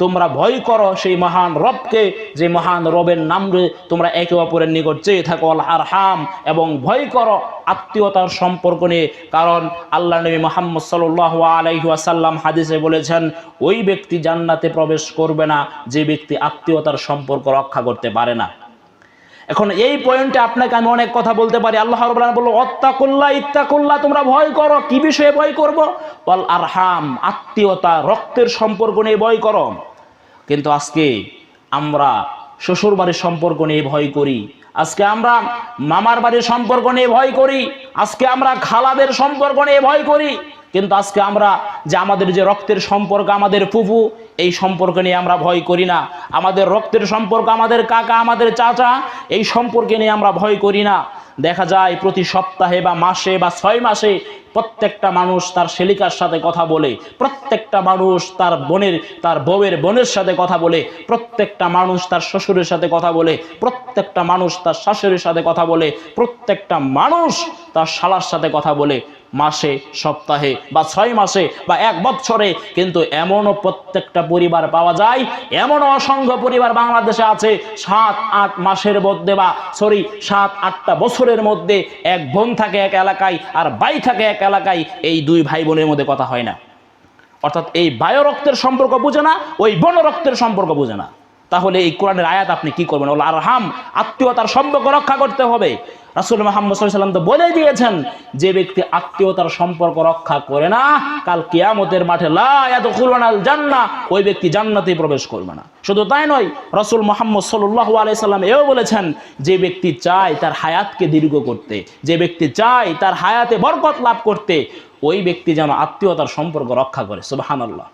তোমরা ভয় করো সেই মহান রবকে, যে মহান রবের নাম তোমরা একে অপরের নিকট চেয়ে থাকো আরহাম। এবং ভয় করো আত্মীয়তার সম্পর্ক নিয়ে, কারণ আল্লাহ নবী মোহাম্মদ সাল্লাল্লাহু আলাইহি ওয়াসাল্লাম হাদিসে বলেছেন, ওই ব্যক্তি জান্নাতে প্রবেশ করবে না যে ব্যক্তি আত্মীয়তার সম্পর্ক রক্ষা করতে পারে না। এখন এই পয়েন্টে আপনাকে আমি অনেক কথা বলতে পারি। আল্লাহ আলামিন বলল, অত্তাকুল্লাহ, ইত্তাকুল্লাহ, তোমরা ভয় করো। কি বিষয়ে ভয় করব? ওয়াল আরহাম, আত্মীয়তা, রক্তের সম্পর্ক নিয়ে ভয় করো। কিন্তু আজকে আমরা শ্বশুর বাড়ির সম্পর্ক নিয়ে ভয় করি। আজকে আমরা মামার বাড়ির সম্পর্ক নিয়ে ভয় করি। আজকে আমরা খালাদের সম্পর্ক নিয়ে ভয় করি। কিন্তু আজকে আমরা যে আমাদের যে রক্তের সম্পর্ক আমাদের ফুফু, এই সম্পর্ক নিয়ে আমরা ভয় করি না। আমাদের রক্তের সম্পর্ক আমাদের কাকা, আমাদের চাচা, এই সম্পর্কে নিয়ে আমরা ভয় করি না। দেখা যায় প্রতি সপ্তাহে বা মাসে বা ছয় মাসে প্রত্যেকটা মানুষ তার শেলিকার সাথে কথা বলে। প্রত্যেকটা মানুষ তার বোনের, তার বউয়ের বোনের সাথে কথা বলে। প্রত্যেকটা মানুষ তার শ্বশুরের সাথে কথা বলে। প্রত্যেকটা মানুষ তার শাশুড়ির সাথে কথা বলে। প্রত্যেকটা মানুষ তার শালার সাথে কথা বলে। মাসে, সপ্তাহে বা ছয় মাসে বা এক বছরে কিন্তু এমনও প্রত্যেকটা পরিবার পাওয়া যায়, এমনও অসংখ্য পরিবার বাংলাদেশে আছে, সাত, আট মাসের মধ্যে বা সরি সাত, আটটা বছরের মধ্যে এক বোন থাকে এক এলাকায় আর ভাই থাকে এক এলাকায়, এই দুই ভাই বোনের মধ্যে কথা হয় না। অর্থাৎ এই বায়ু রক্তের সম্পর্ক বুঝে না, ওই বন রক্তের সম্পর্ক বুঝে না। তাহলে এই কোরআনের আয়াত আপনি কি করবেন? ওলা আরহাম, আত্মীয়তার সম্পর্ক রক্ষা করতে হবে। রাসুল মোহাম্মদ সাল্লাম তো বলে দিয়েছেন, যে ব্যক্তি আত্মীয়তার সম্পর্ক রক্ষা করে না, কাল কিয়ামতের মাঠে লাল জান্না ওই ব্যক্তি জান্নাতে প্রবেশ করবে না। শুধু তাই নয়, রসুল মোহাম্মদ সাল্লাহ আলাইসাল্লাম এও বলেছেন, যে ব্যক্তি চায় তার হায়াতকে দীর্ঘ করতে, যে ব্যক্তি চায় তার হায়াতে বরকত লাভ করতে, ওই ব্যক্তি যেন আত্মীয়তার সম্পর্ক রক্ষা করে। সুবাহান আল্লাহ